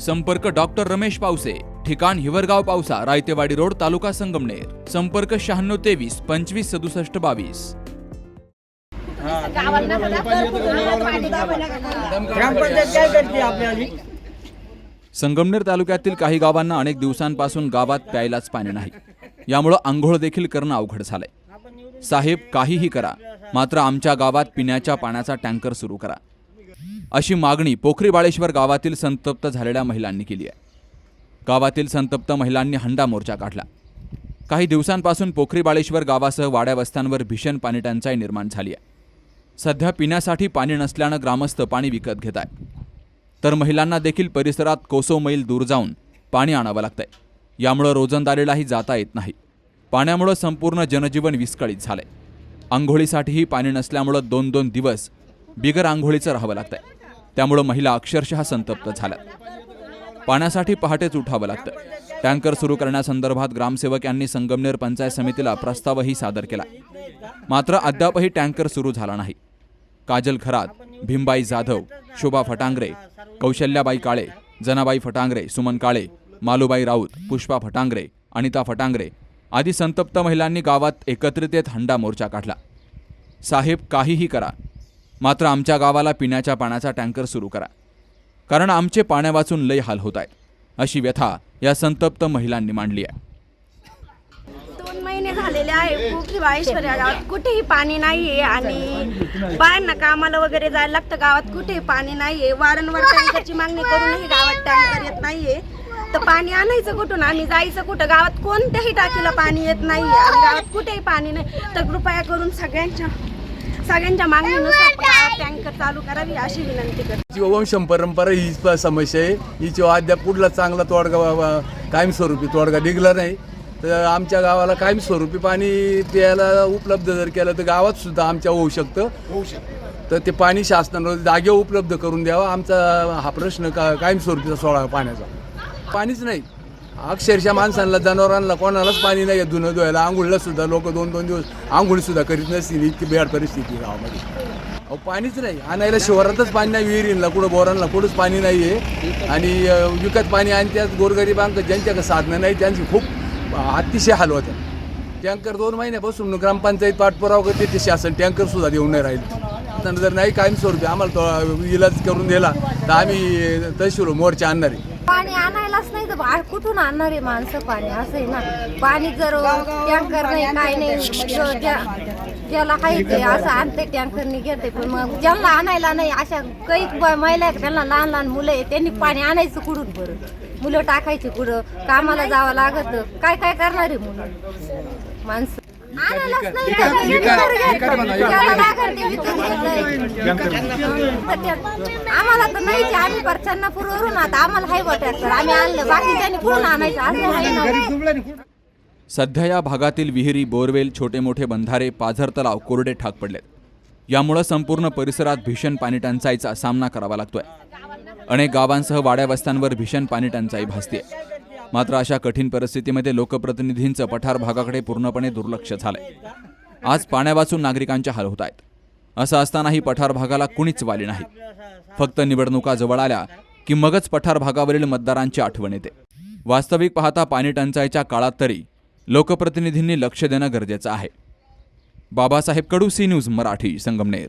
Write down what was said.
संपर्क डॉक्टर रमेश पावसे ठिकाण हिवरगाव पावसा रायतेवाडी रोड तालुका संगमनेर. संपर्क शहाण्णव तेवीस पंचवीस सदुसष्ट बावीस. ग्रामपंचायत काय करते आपल्याला संगमनेर तालुक्यातील काही गावांना अनेक दिवसांपासून गावात प्यायलाच पाणी नाही. यामुळं आंघोळ देखील करणं अवघड झालंय. साहेब काहीही करा. मात्र आमच्या गावात पिण्याच्या पाण्याचा टँकर सुरू करा. अशी मागणी पोखरी बाळेश्वर गावातील संतप्त झालेल्या महिलांनी केली आहे. गावातील संतप्त महिलांनी हंडा मोर्चा काढला. काही दिवसांपासून पोखरी बाळेश्वर गावासह वाड्या वस्त्यांवर भीषण पाणी टंचाई निर्माण झाली आहे. सध्या पिण्यासाठी पाणी नसल्यानं ग्रामस्थ पाणी विकत घेत आहे तर महिलांना देखील परिसरात कोसो मैल दूर जाऊन पाणी आणावं लागतंय. यामुळं रोजंदारीलाही जाता येत नाही. पाण्यामुळं संपूर्ण जनजीवन विस्कळीत झालंय. आंघोळीसाठीही पाणी नसल्यामुळं दोन दोन दिवस बिगर आंघोळीचं राहावं लागतंय. त्यामुळं महिला अक्षरशः संतप्त झाल्या. पाण्यासाठी पहाटेच उठावं लागतं. टँकर सुरू करण्यासंदर्भात ग्रामसेवक यांनी संगमनेर पंचायत समितीला प्रस्तावही सादर केला. मात्र अद्यापही टँकर सुरू झाला नाही. काजल खरात भीमबाई जाधव शोभा फटांगरे कौशल्याबाई काळे जनाबाई फटांगरे सुमन काळे मालूबाई राऊत पुष्पा फटांगरे अनिता फटांगरे आदी संतप्त महिलांनी गावात एकत्रित येत हंडा मोर्चा काढला. साहेब काहीही करा मात्र आमच्या गावाला पिण्याच्या पाण्याचा टँकर सुरू करा. कारण आमचे पाण्या वाचून लय हाल होत आहेत. अशी व्यथा या संतप्त महिलांनी मांडली आहे. दोन महिने झालेले आहे खूप बाळेश्वर गावात. कुठेही पाणी नाहीये आणि बायांना कामाला वगैरे जायला लागतं गावात. कुठेही पाणी नाहीये. वारंवार टँकरची मागणी करूनही गावात टँकर येत नाहीये. तर पाणी आणायचं कुठून? आम्ही जायचं कुठं? गावात कोणत्याही टाकीला पाणी येत नाहीये. आणि गावात कुठेही पाणी नाही. तर कृपया करून सगळ्यांच्या सगळ्यांच्या मागणीनुसार टँकर चालू करावी अशी विनंती करते. जी वंश परंपरा ही समस्या आहे. हिची अद्याप पुढला चांगला तोडगा कायमस्वरूपी तोडगा निघला नाही. तर आमच्या गावाला कायमस्वरूपी पाणी प्यायला उपलब्ध जर केलं तर गावात सुद्धा आमच्या होऊ शकतं. तर ते पाणी शासनानं जागेवर उपलब्ध करून द्यावा. आमचा हा प्रश्न का कायमस्वरूपीचा सोडा पाण्याचा. पाणीच नाही. अक्षरशः माणसांना जनावरांना कोणालाच पाणी नाही आहे धुणं धुवायला. आंघोळीला सुद्धा लोक दोन दोन दिवस आंघोळ सुद्धा करीत नसतील. इतकी बेड परिस्थिती आहे गावामध्ये. अहो पाणीच नाही. आणायला शिवारातच पाणी नाही विहिरींना कुठं बोरांना कुठंच पाणी नाही आहे. आणि विकत पाणी आणि त्यात गोरगरिबांक ज्यांच्याकडे साधनं नाही त्यांची खूप अतिशय हाल होत्या टँकर दोन महिन्यापासून ग्रामपंचायत पाठपुरावा करते ते शासन टँकर सुद्धा देऊन नाही राहील. त्यांना जर नाही कायमस्वरूपी आम्हाला तो इलाज करून दिला तर आम्ही तहसील मोर्चा आणणार आहे. पाणी आणायलाच नाही तर बा- कुठून आणणार आहे माणसं पाणी? असं आहे ना. पाणी जर टँकर नाही काय नाही ज्याला आहे ते असं आणते टँकरनी घेते. पण मग ज्यांना आणायला नाही अशा काही महिला त्यांना लहान लहान मुलं आहे त्यांनी पाणी आणायचं कुठून बरं? मुलं टाकायची कुठं? कामाला जावं लागत. काय काय करणार आहे मुलं? माणसं. आम्हाला तर नाही आम्ही परच्यांना पुरवरून आता आम्हाला हाय वाटत तर आम्ही आणलं बाकीच्यांनी कुठून आणायचं. असं सध्या या भागातील विहिरी बोरवेल छोटे मोठे बंधारे पाझर तलाव कोरडे ठाक पडलेत. यामुळं संपूर्ण परिसरात भीषण पाणी टंचाईचा सामना करावा लागतोय. अनेक गावांसह वाड्या वस्त्यांवर भीषण पाणी टंचाई भासते मात्र अशा कठीण परिस्थितीमध्ये लोकप्रतिनिधींचं पठार भागाकडे पूर्णपणे दुर्लक्ष झालंय. आज पाण्यापासून नागरिकांच्या हाल होत आहेत. असं असतानाही पठार भागाला कुणीच वाली नाही. फक्त निवडणुका जवळ आल्या की मगच पठार भागावरील मतदारांची आठवण येते. वास्तविक पाहता पाणी टंचाईच्या काळात तरी लोकप्रतिनिधींनी लक्ष देणं गरजेचं आहे. Babasaheb Kadu C news Marathi Sangamner.